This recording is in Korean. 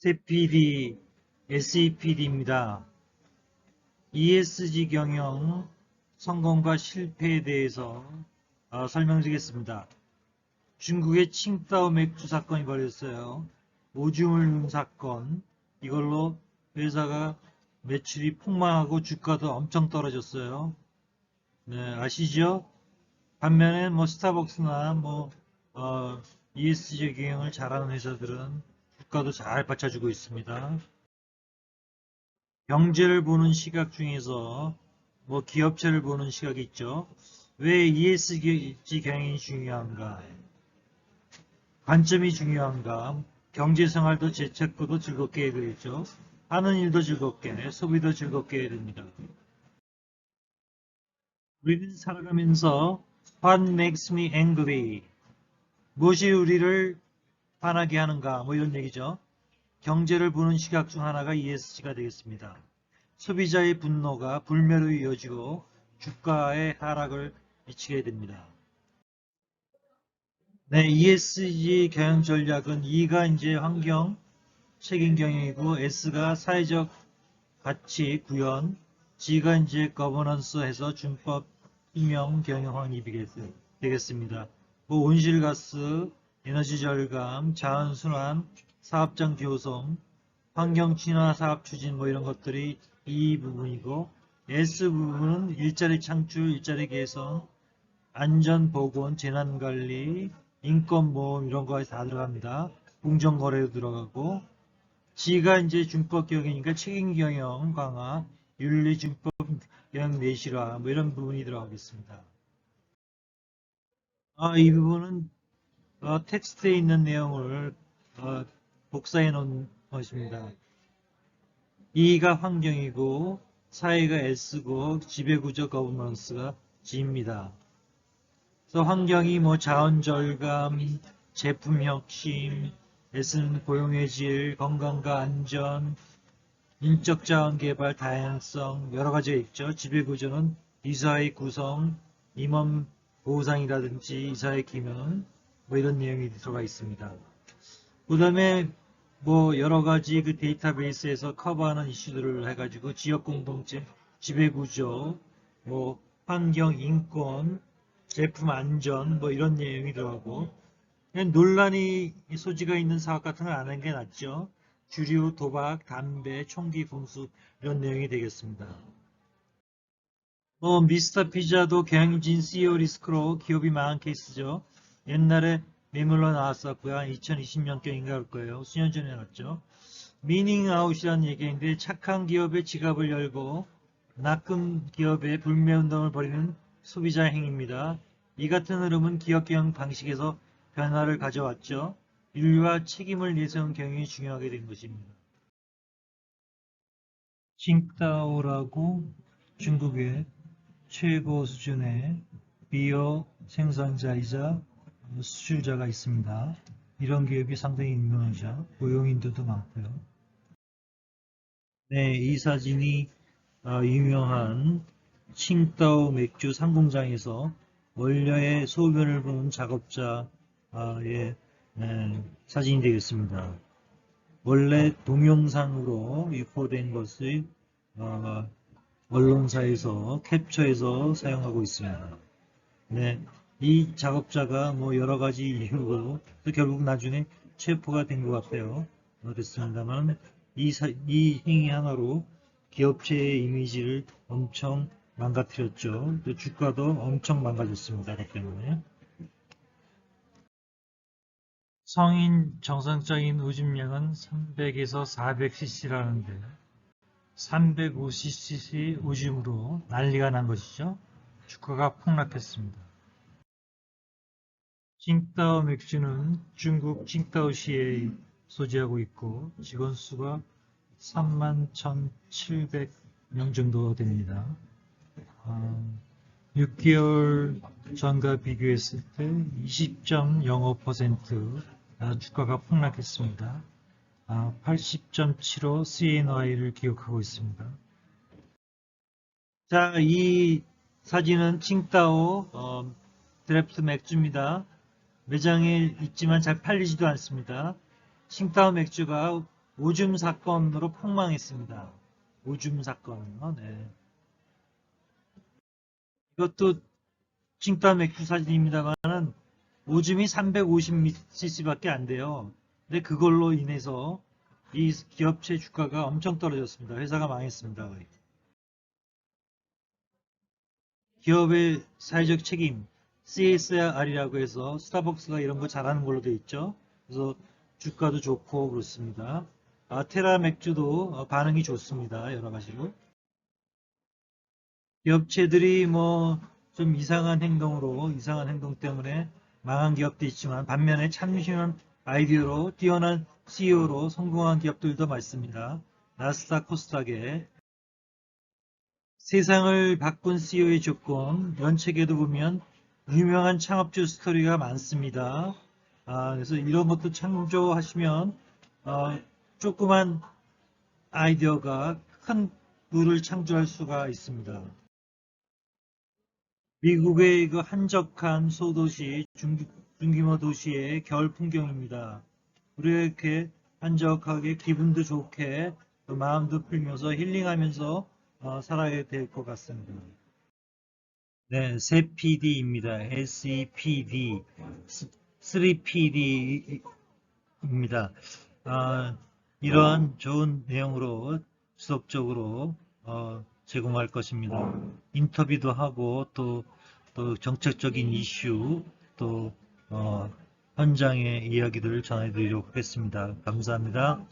CPD, SEPD입니다. ESG 경영 성공과 실패에 대해서 어, 설명드리겠습니다. 중국의 칭따오 맥주 사건이 벌어졌어요. 오줌을 눈 사건. 이걸로 회사가 매출이 폭망하고 주가도 엄청 떨어졌어요. 네, 아시죠? 반면에 뭐 스타벅스나 뭐 어, ESG 경영을 잘하는 회사들은 주가도 잘 받쳐주고 있습니다. 경제를 보는 시각 중에서 뭐 기업체를 보는 시각이 있죠. 왜 ESG 경영이 중요한가? 관점이 중요한가? 경제생활도 재테크도 즐겁게 해야 되겠죠. 하는 일도 즐겁게, 소비도 즐겁게 해야 됩니다. 우리는 살아가면서 What makes me angry? 무엇이 우리를 화나게 하는가? 뭐 이런 얘기죠. 경제를 보는 시각 중 하나가 ESG가 되겠습니다. 소비자의 분노가 불매로 이어지고 주가의 하락을 미치게 됩니다. 네, ESG 경영 전략은 E가 이제 환경 책임 경영이고 S가 사회적 가치 구현, G가 이제 거버넌스 해서 준법 임명 경영 확립이 되겠습니다. 뭐 온실가스, 에너지 절감, 자원 순환, 사업장 교성, 환경 친화 사업 추진 뭐 이런 것들이 이 부분이고 S 부분은 일자리 창출, 일자리 개선, 안전 보건, 재난 관리, 인권 보험 이런 거에 다 들어갑니다. 공정거래도 들어가고 G가 이제 준법 경영이니까 책임 경영 강화, 윤리 준법 경영 내실화 뭐 이런 부분이 들어가겠습니다. 아, 이 부분은 어, 텍스트에 있는 내용을 어, 복사해 놓은 것입니다. E가 환경이고 사회가 S고 지배구조 거버넌스가 G입니다. 그래서 환경이 뭐 자원 절감, 제품 혁신, S는 고용의 질, 건강과 안전, 인적 자원 개발, 다양성 여러 가지가 있죠. 지배구조는 이사의 구성, 임원 보상이라든지 이사의 기능 뭐 이런 내용이 들어가 있습니다. 그 다음에 뭐 여러 가지 그 데이터베이스에서 커버하는 이슈들을 해가지고 지역 공동체, 지배구조, 뭐 환경, 인권, 제품 안전 뭐 이런 내용이 들어가고 논란이 소지가 있는 사업 같은 걸 안 하는 게 낫죠. 주류, 도박, 담배, 총기, 공수 이런 내용이 되겠습니다. 뭐 미스터 피자도 경영진 CEO 리스크로 기업이 망한 케이스죠. 옛날에 매물로 나왔었고요. 2020년경인가 그럴 거예요. 수년 전에 나왔죠. 미닝 아웃이라는 얘기인데 착한 기업의 지갑을 열고 나쁜 기업의 불매운동을 벌이는 소비자 행위입니다. 이 같은 흐름은 기업 경영 방식에서 변화를 가져왔죠. 인류와 책임을 내세운 경영이 중요하게 된 것입니다. 칭따오라고 중국의 최고 수준의 비어 생산자이자 수출자가 있습니다. 이런 기업이 상당히 유명하죠. 고용인들도 많고요. 네, 이 사진이 어, 유명한 칭따오 맥주 상공장에서 원료의 소변을 보는 작업자의 네, 사진이 되겠습니다. 원래 동영상으로 유포된 것을 어, 언론사에서 캡처해서 사용하고 있습니다. 네, 이 작업자가 뭐 여러 가지 이유로 결국 나중에 체포가 된 것 같아요. 그렇습니다만 이, 사, 이 행위 하나로 기업체의 이미지를 엄청 망가뜨렸죠. 주가도 엄청 망가졌습니다. 그 때문에. 성인 정상적인 오줌량은 300에서 400cc라는데 350cc 오줌으로 난리가 난 것이죠. 주가가 폭락했습니다. 칭따오 맥주는 중국 칭따오시에 소지하고 있고 직원 수가 31,700명 정도 됩니다. 6개월 아, 전과 비교했을 때 20.05% 주가가 폭락했습니다. 80.75 CNY를 기록하고 있습니다. 자, 이 사진은 칭따오 어, 드래프트 맥주입니다. 매장에 있지만 잘 팔리지도 않습니다. 칭따오 맥주가 오줌 사건으로 폭망했습니다. 오줌 사건이요. 네. 이것도 칭따 맥주 사진입니다만은 오줌이 350cc밖에 안 돼요. 근데 그걸로 인해서 이 기업체 주가가 엄청 떨어졌습니다. 회사가 망했습니다. 거의. 기업의 사회적 책임 CSR이라고 해서 스타벅스가 이런 거 잘하는 걸로 돼 있죠. 그래서 주가도 좋고 그렇습니다. 아, 테라 맥주도 어, 반응이 좋습니다. 여러 가지로. 기업체들이 뭐 좀 이상한 행동으로 이상한 행동 때문에 망한 기업도 있지만 반면에 참신한 아이디어로 뛰어난 CEO로 성공한 기업들도 많습니다. 나스닥 코스닥에 세상을 바꾼 CEO의 조건 이런 책에도 보면 유명한 창업주 스토리가 많습니다. 아, 그래서 이런 것도 참조하시면 어, 조그만 아이디어가 큰 부를 창조할 수가 있습니다. 미국의 그 한적한 소도시, 중, 중규모 도시의 겨울 풍경입니다. 우리가 이렇게 한적하게 기분도 좋게 또 마음도 풀면서 힐링하면서 어, 살아야 될 것 같습니다. 네, 세PD입니다. SEPD, 3PD입니다. 아, 이러한 좋은 내용으로 지속적으로 어, 제공할 것입니다. 인터뷰도 하고 또, 또 정책적인 이슈 또 어, 현장의 이야기들을 전해드리도록 하겠습니다. 감사합니다.